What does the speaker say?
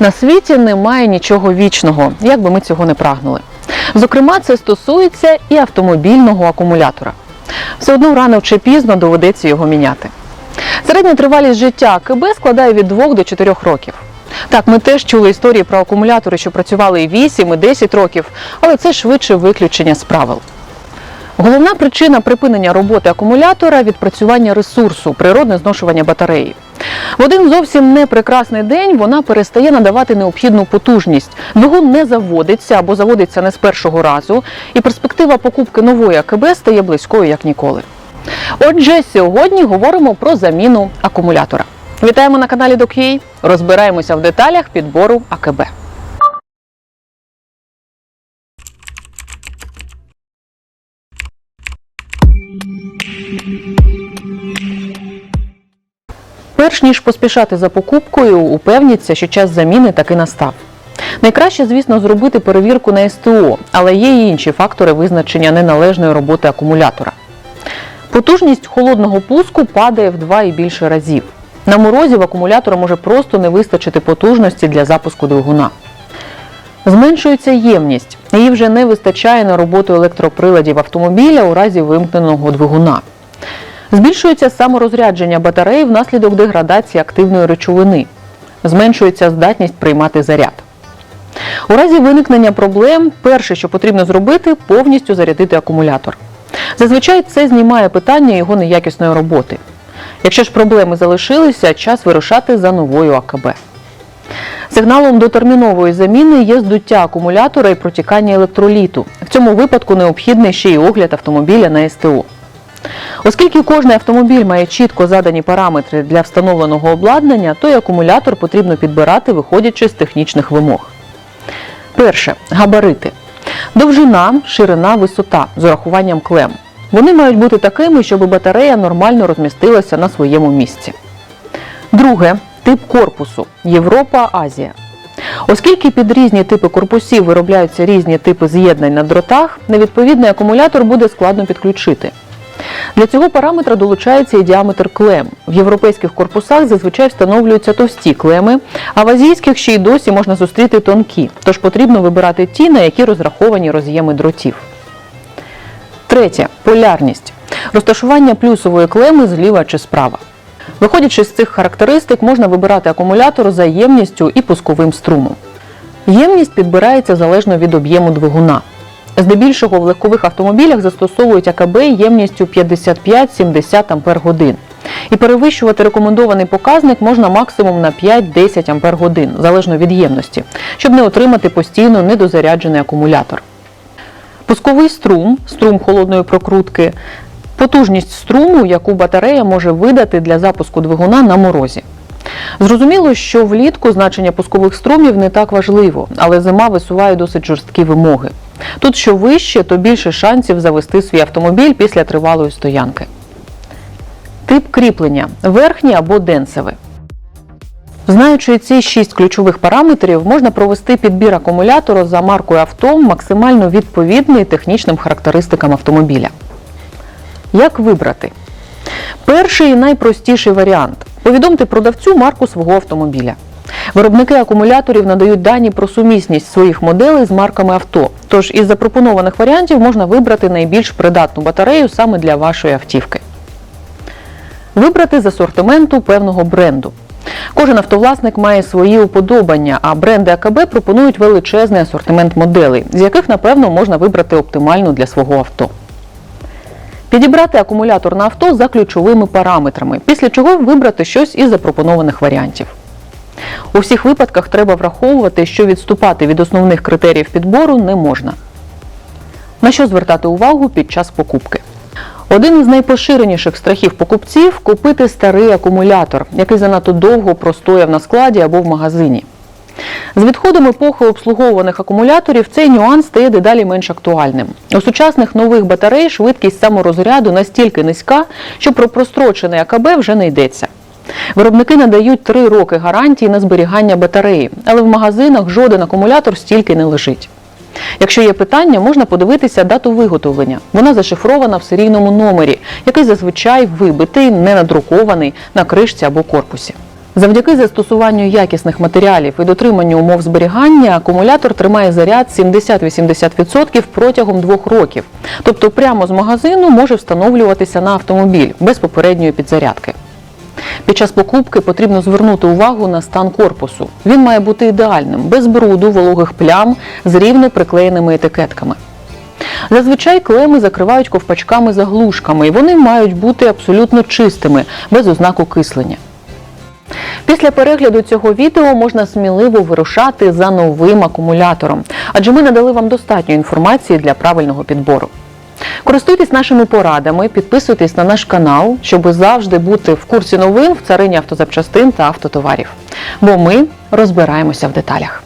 На світі немає нічого вічного, як би ми цього не прагнули. Зокрема, це стосується і автомобільного акумулятора. Все одно рано чи пізно доведеться його міняти. Середня тривалість життя АКБ складає від 2 до 4 років. Так, ми теж чули історії про акумулятори, що працювали і 8, і 10 років, але це швидше виключення з правил. Головна причина припинення роботи акумулятора відпрацювання ресурсу, природне зношування батареї. В один зовсім не прекрасний день вона перестає надавати необхідну потужність. Двигун не заводиться або заводиться не з першого разу, і перспектива покупки нової АКБ стає близькою як ніколи. Отже, сьогодні говоримо про заміну акумулятора. Вітаємо на каналі Докей. Розбираємося в деталях підбору АКБ. Перш ніж поспішати за покупкою, упевніться, що час заміни таки настав. Найкраще, звісно, зробити перевірку на СТО, але є й інші фактори визначення неналежної роботи акумулятора. Потужність холодного пуску падає в два і більше разів. На морозі в акумулятора може просто не вистачити потужності для запуску двигуна. Зменшується ємність. Її вже не вистачає на роботу електроприладів автомобіля у разі вимкненого двигуна. Збільшується саморозрядження батареї внаслідок деградації активної речовини. Зменшується здатність приймати заряд. У разі виникнення проблем перше, що потрібно зробити, повністю зарядити акумулятор. Зазвичай це знімає питання його неякісної роботи. Якщо ж проблеми залишилися, час вирушати за новою АКБ. Сигналом до термінової заміни є здуття акумулятора і протікання електроліту. В цьому випадку необхідний ще й огляд автомобіля на СТО. Оскільки кожен автомобіль має чітко задані параметри для встановленого обладнання, то й акумулятор потрібно підбирати, виходячи з технічних вимог. Перше габарити. Довжина, ширина, висота з урахуванням клем. Вони мають бути такими, щоб батарея нормально розмістилася на своєму місці. Друге тип корпусу Європа, Азія. Оскільки під різні типи корпусів виробляються різні типи з'єднань на дротах, невідповідний акумулятор буде складно підключити. Для цього параметра долучається і діаметр клем. В європейських корпусах зазвичай встановлюються товсті клеми, а в азійських ще й досі можна зустріти тонкі, тож потрібно вибирати ті, на які розраховані роз'єми дротів. Третє полярність. Розташування плюсової клеми зліва чи справа. Виходячи з цих характеристик, можна вибирати акумулятор за ємністю і пусковим струмом. Ємність підбирається залежно від об'єму двигуна. Здебільшого в легкових автомобілях застосовують АКБ ємністю 55-70 Ампер годин. І перевищувати рекомендований показник можна максимум на 5-10 Ампер годин, залежно від ємності, щоб не отримати постійно недозаряджений акумулятор. Пусковий струм, струм холодної прокрутки, потужність струму, яку батарея може видати для запуску двигуна на морозі. Зрозуміло, що влітку значення пускових струмів не так важливо, але зима висуває досить жорсткі вимоги. Тут що вище, то більше шансів завести свій автомобіль після тривалої стоянки. Тип кріплення верхнє або денцеве. Знаючи ці шість ключових параметрів, можна провести підбір акумулятора за маркою авто максимально відповідний технічним характеристикам автомобіля. Як вибрати? Перший і найпростіший варіант повідомте продавцю марку свого автомобіля. Виробники акумуляторів надають дані про сумісність своїх моделей з марками авто. Тож із запропонованих варіантів можна вибрати найбільш придатну батарею саме для вашої автівки. Вибрати з асортименту певного бренду. Кожен автовласник має свої уподобання, а бренди АКБ пропонують величезний асортимент моделей, з яких, напевно, можна вибрати оптимальну для свого авто. Підібрати акумулятор на авто за ключовими параметрами, після чого вибрати щось із запропонованих варіантів. У всіх випадках треба враховувати, що відступати від основних критеріїв підбору не можна. На що звертати увагу під час покупки? Один із найпоширеніших страхів покупців купити старий акумулятор, який занадто довго простояв на складі або в магазині. З відходом епохи обслуговуваних акумуляторів цей нюанс стає дедалі менш актуальним. У сучасних нових батарей швидкість саморозряду настільки низька, що про прострочений АКБ вже не йдеться. Виробники надають 3 роки гарантії на зберігання батареї, але в магазинах жоден акумулятор стільки не лежить. Якщо є питання, можна подивитися дату виготовлення. Вона зашифрована в серійному номері, який зазвичай вибитий, не надрукований на кришці або корпусі. Завдяки застосуванню якісних матеріалів і дотриманню умов зберігання акумулятор тримає заряд 70-80% протягом двох років. Тобто прямо з магазину може встановлюватися на автомобіль без попередньої підзарядки. Під час покупки потрібно звернути увагу на стан корпусу. Він має бути ідеальним, без бруду, вологих плям, з рівно приклеєними етикетками. Зазвичай клеми закривають ковпачками заглушками, і вони мають бути абсолютно чистими, без ознак окислення. Після перегляду цього відео можна сміливо вирушати за новим акумулятором, адже ми надали вам достатньо інформації для правильного підбору. Користуйтесь нашими порадами, підписуйтесь на наш канал, щоб завжди бути в курсі новин в царині автозапчастин та автотоварів. Бо ми розбираємося в деталях.